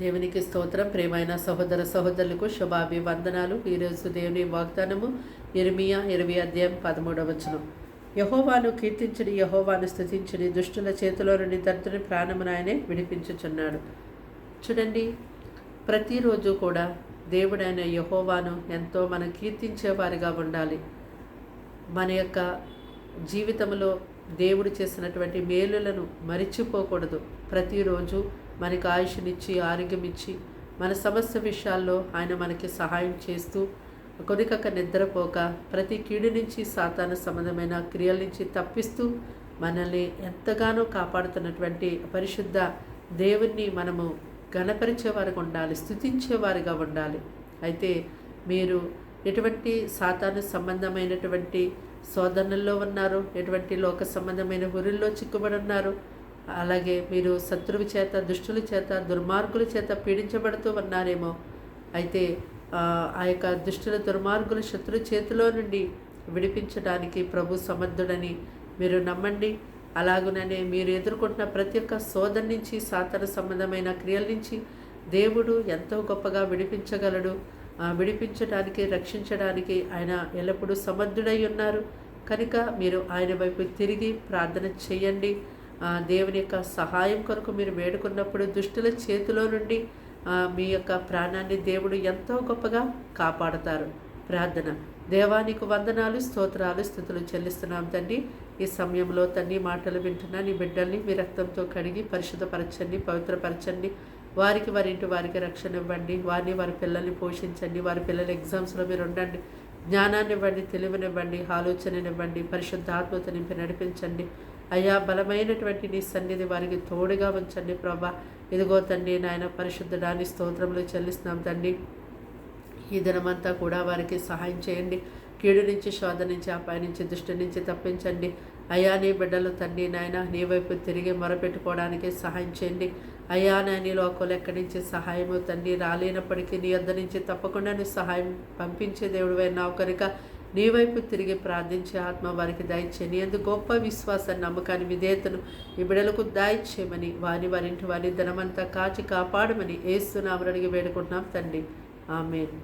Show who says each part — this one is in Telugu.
Speaker 1: దేవునికి స్తోత్రం. ప్రేమైన సహోదర సహోదరులకు శుభాభివందనాలు. ఈరోజు దేవుని వాగ్దానము ఇర్మియా ఇరవై అధ్యాయం పదమూడవ వచనం. యహోవాను కీర్తించడి యహోవాను స్థుతించడి దుష్టుల చేతిలో నుండి దరిద్రుని ప్రాణమును ఆయనే విడిపించుచున్నాడు. చూడండి ప్రతిరోజు కూడా దేవుడైన యహోవాను ఎంతో మనం కీర్తించేవారిగా ఉండాలి. మన యొక్క జీవితంలో దేవుడు చేసినటువంటి మేలులను మరిచిపోకూడదు. ప్రతిరోజు మనకి ఆయుష్నిచ్చి ఆరోగ్యం ఇచ్చి మన సమస్య విషయాల్లో ఆయన మనకి సహాయం చేస్తూ కొనికక నిద్రపోక ప్రతి కీడు నుంచి సాతాన సంబంధమైన క్రియల నుంచి తప్పిస్తూ మనల్ని ఎంతగానో కాపాడుతున్నటువంటి పరిశుద్ధ దేవుణ్ణి మనము గణపరిచేవారిగా ఉండాలి స్థుతించేవారిగా ఉండాలి. అయితే మీరు ఎటువంటి సాతాను సంబంధమైనటువంటి శోధనల్లో ఉన్నారు? ఎటువంటి లోక సంబంధమైన ఊరిల్లో చిక్కుబడి ఉన్నారు? అలాగే మీరు శత్రువు చేత దుష్టుల చేత దుర్మార్గుల చేత పీడించబడుతూ ఉన్నారేమో. అయితే ఆ యొక్క దుష్టుల దుర్మార్గుల శత్రు చేతిలో నుండి విడిపించడానికి ప్రభు సమర్థుడని మీరు నమ్మండి. అలాగుననే మీరు ఎదుర్కొంటున్న ప్రతి ఒక్క శోధన నుంచి సాతన సంబంధమైన క్రియల నుంచి దేవుడు ఎంతో గొప్పగా విడిపించగలడు. విడిపించడానికి రక్షించడానికి ఆయన ఎల్లప్పుడూ సమర్థుడై ఉన్నారు. కనుక మీరు ఆయన వైపు తిరిగి ప్రార్థన చేయండి. దేవుని యొక్క సహాయం కొరకు మీరు వేడుకున్నప్పుడు దుష్టుల చేతిలో నుండి మీ యొక్క ప్రాణాన్ని దేవుడు ఎంతో గొప్పగా కాపాడతారు. ప్రార్థన. దేవానికి వందనాలు స్తోత్రాలు స్థుతులు చెల్లిస్తున్నాం తండ్రి. ఈ సమయంలో తండ్రి మాటలు వింటున్నా నీ బిడ్డల్ని మీ రక్తంతో కడిగి పరిశుద్ధపరచండి పవిత్రపరచండి. వారికి వారి ఇంటి వారికి రక్షణ ఇవ్వండి. వారిని వారి పిల్లల్ని పోషించండి. వారి పిల్లల ఎగ్జామ్స్లో మీరు ఉండండి. జ్ఞానాన్ని ఇవ్వండి తెలివినివ్వండి ఆలోచననివ్వండి పరిశుద్ధాత్మత నింపి నడిపించండి. అయ్యా బలమైనటువంటి నీ సన్నిధి వారికి తోడుగా ఉంచండి ప్రభా. ఇదిగో తండ్రి నాయన పరిశుద్ధడాన్ని స్తోత్రములు చెల్లిస్తున్నాం తండ్రి. ఈ దినమంతా కూడా వారికి సహాయం చేయండి. కీడు నుంచి శోధ నుంచి అపాయ నుంచి దృష్టి నుంచి తప్పించండి. అయ్యా నీ బిడ్డలు తండ్రి నాయన నీ వైపు తిరిగి మొరపెట్టుకోవడానికి సహాయం చేయండి. అయ్యా నాయని లోకంలో ఎక్కడి నుంచి సహాయము తండ్రి రాలేనప్పటికీ నీ వద్ద నుంచి తప్పకుండా నీ సహాయం పంపించే దేవుడు అయినావు కనుక నీ వైపు తిరిగి ప్రార్థించే ఆత్మ వారికి దయచేయని ఎందుకు గొప్ప విశ్వాసాన్ని నమ్మకాన్ని విధేయతను ఈ బిడలకు దాయిచ్చేయమని వారి వారింటి వారి ధనమంతా కాచి కాపాడమని ఏస్తున్నామని అడిగి వేడుకుంటున్నాం తండ్రి. ఆమెన్.